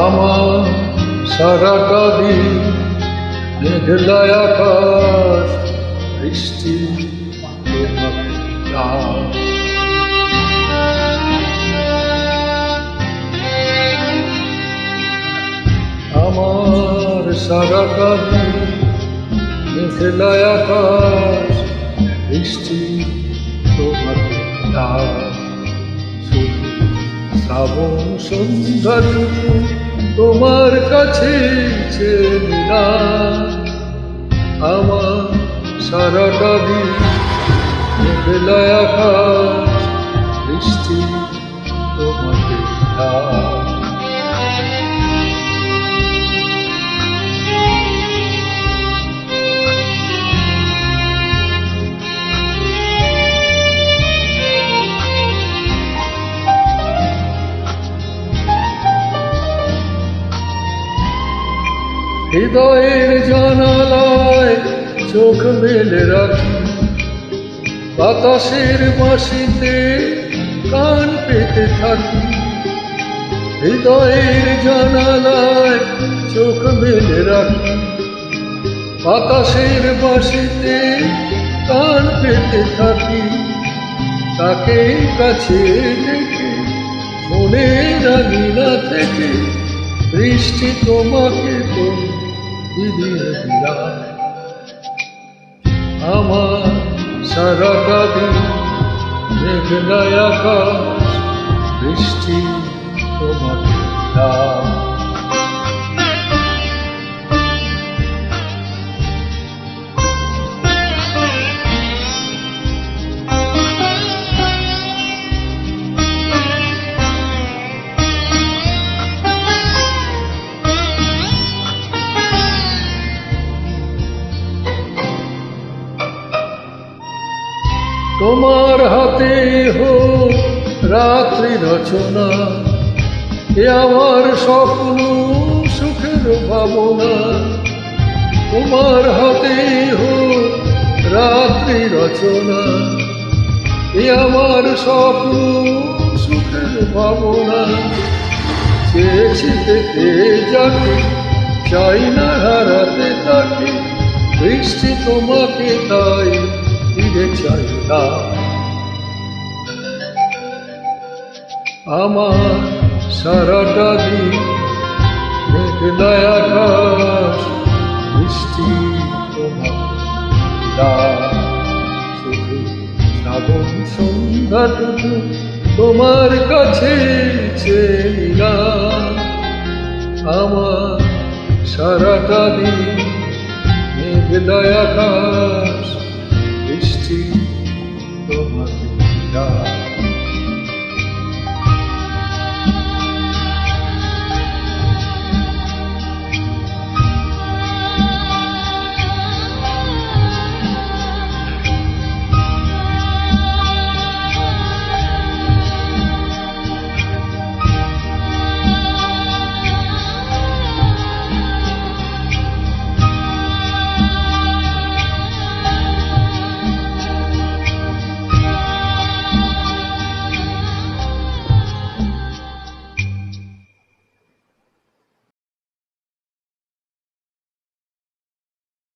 আমার সারাটা দিন আকাশ বৃষ্টি। আমার সারাটা দিন আকাশ বৃষ্টি তোমাকে। শ্রাবণ তোমার কাছে আমার সারাটা দিন মেঘলায় আকাশ হৃদয়ের জানালায় চোখ মেলে রাখি। বাতাসের বাঁশিতে কান পেতে থাকি। হৃদয়ের জানালায় চোখ মেলে রাখি। বাতাসের বাঁশিতে কান পেতে থাকি। তাকে কাছে ডেকে, মনের আঙিনা থেকে বৃষ্টি তোমাকে তো বিলিয়ে বিরাট আমার সারাটা দিন মেঘনায় আকাশ বৃষ্টি তোমার তোমার হাতে হোক রাত্রি রচনা। এ আমার স্বপ্ন, সুখের ভাবনা। তোমার হাতে হোক রাত্রি রচনা। এ আমার স্বপ্ন, সুখের ভাবনা। চেয়েছি দেখে যাকে চাই না হারাতে তাকে। বৃষ্টি তোমাকে তাই আমার সারাটা দিন মেঘলায় বৃষ্টি তোমার শুধু শ্রাবণ তোমার কাছে নিলাম। আমার সারাটা দিন মেঘলায়